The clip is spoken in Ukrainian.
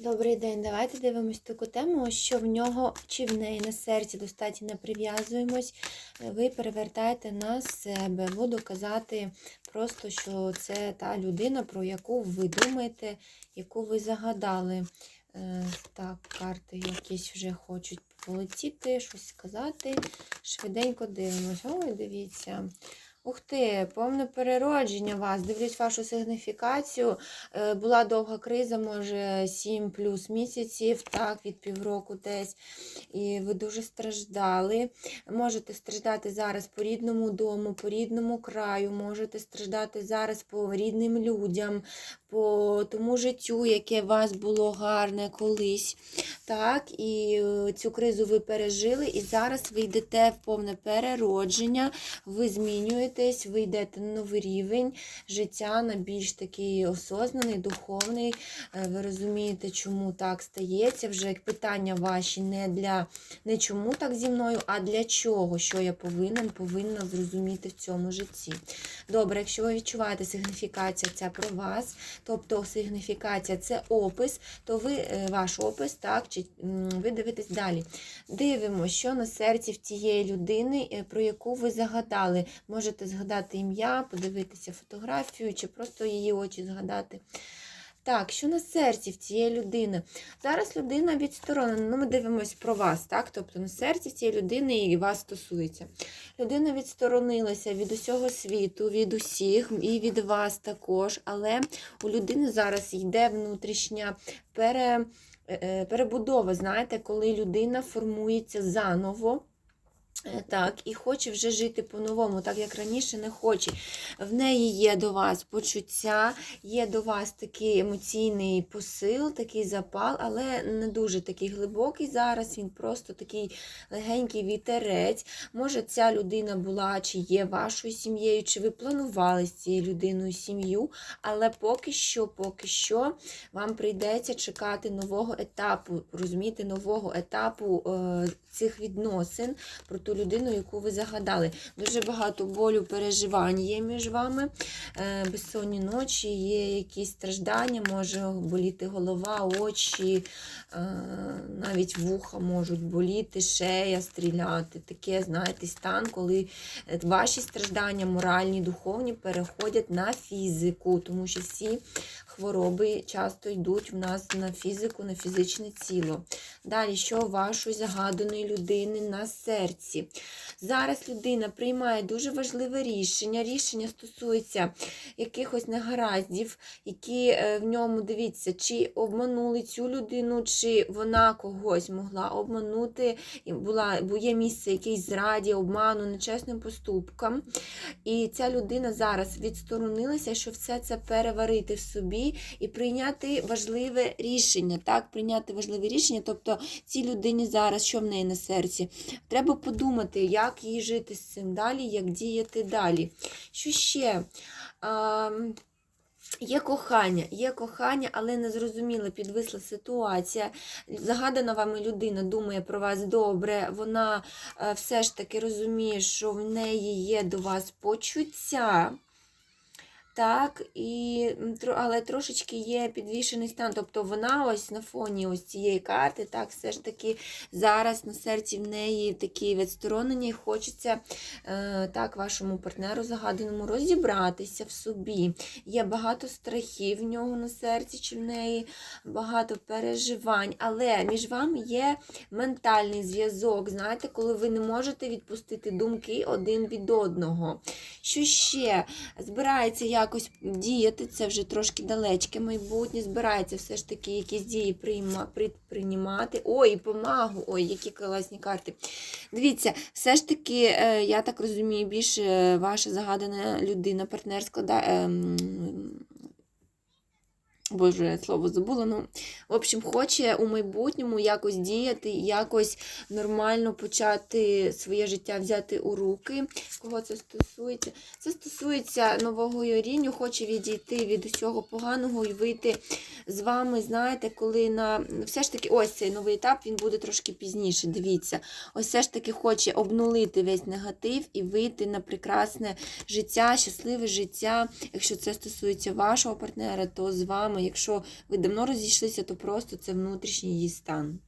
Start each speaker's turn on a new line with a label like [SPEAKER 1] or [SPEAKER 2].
[SPEAKER 1] Добрий день, давайте дивимось таку тему, що в нього чи в неї на серці достатньо не прив'язуємось. Ви перевертаєте на себе. Буду казати просто, що це та людина, про яку ви думаєте, яку ви загадали. Е, Так, карти якісь вже хочуть полетіти, щось сказати. Швиденько дивимось. Ой, дивіться. Ух ти, повне переродження вас. Дивлюсь вашу сигніфікацію. Е, Була довга криза, може 7 плюс місяців, так, від півроку десь. І ви дуже страждали. Можете страждати зараз по рідному дому, по рідному краю, можете страждати зараз по рідним людям, по тому життю, яке у вас було гарне колись. Так, і е, цю кризу ви пережили, і зараз ви йдете в повне переродження, ви змінюєтесь, ви йдете на новий рівень життя, на більш такий осознаний, духовний. Е, Ви розумієте, чому так стається. Вже питання ваші не для не чому так зі мною, а для чого, що я повинен, повинна зрозуміти в цьому житті. Добре, якщо ви відчуваєте сигніфікація ця про вас, тобто сигніфікація це опис, то ви е, ваш опис, так, чи ви дивитесь далі. Дивимося, що на серці в тієї людини, е, про яку ви загадали. Можете згадати ім'я, подивитися фотографію, чи просто її очі згадати. Так, що на серці в цієї людини? Зараз людина відсторонена. Ну, ми дивимося про вас, так? Тобто на серці в цієї людини і вас стосується. Людина відсторонилася від усього світу, від усіх і від вас також. Але у людини зараз йде внутрішня пере, е, е, перебудова, знаєте, коли людина формується заново. Е, Так, і хоче вже жити по-новому, так як раніше не хоче. В неї є до вас почуття, є до вас такий емоційний посил, такий запал, але не дуже такий глибокий зараз. Він просто такий легенький вітерець. Може, ця людина була чи є вашою сім'єю, чи ви планували з цією людиною сім'ю, але поки що, поки що вам прийдеться чекати нового етапу, розуміти, нового етапу е, цих відносин про ту людину, яку ви загадали. Дуже багато болю, переживань є між вами, е, безсонні ночі, є якісь страждання, може боліти голова, очі, е, навіть вуха можуть боліти, шея стріляти. Таке, знаєте, стан, коли е, ваші страждання, моральні, духовні, переходять на фізику, тому що всі хвороби часто йдуть в нас на фізику, на фізичне тіло. Далі, що вашої загаданої людини на серці? Зараз людина приймає дуже важливе рішення. Рішення стосується якихось негараздів, які е, в ньому дивіться, чи обманули цю людину, чи вона когось могла обманути. Була, бо є місце якійсь зраді, обману, нечесним поступкам. І ця людина зараз відсторонилася, щоб все це переварити в собі і прийняти важливе рішення. Так, прийняти важливе рішення. Тобто цій людині зараз, що в неї на серці, треба подумати, як їй жити з цим далі, як діяти далі. Що ще? А, Є кохання, є кохання, але незрозуміла, підвисла ситуація. Загадана вами людина думає про вас добре, вона е, все ж таки розуміє, що в неї є до вас почуття. Так, і, але трошечки є підвішений стан. Тобто вона ось на фоні ось цієї карти, так, все ж таки зараз на серці в неї такі відсторонення, і хочеться е, так, вашому партнеру загаданому розібратися в собі. Є багато страхів в нього на серці чи в неї, багато переживань, але між вами є ментальний зв'язок. Знаєте, коли ви не можете відпустити думки один від одного. Що ще? Збирається якось діяти, це вже трошки далечке майбутнє, збирається все ж таки якісь дії прийма, при, приймати. Ой, помагу, ой, які класні карти. Дивіться, все ж таки, е, я так розумію, більше ваша загадана людина, партнер складає. Боже, слово забула. Ну, в общем, хоче у майбутньому якось діяти, якось нормально почати своє життя взяти у руки. Кого це стосується? Це стосується нового Yorіню, хоче відійти від усього поганого і вийти з вами. Знаєте, коли на все ж таки ось цей новий етап він буде трошки пізніше. Дивіться, ось все ж таки хоче обнулити весь негатив і вийти на прекрасне життя, щасливе життя. Якщо це стосується вашого партнера, то з вами Якщо ви давно розійшлися, то просто це внутрішній її стан.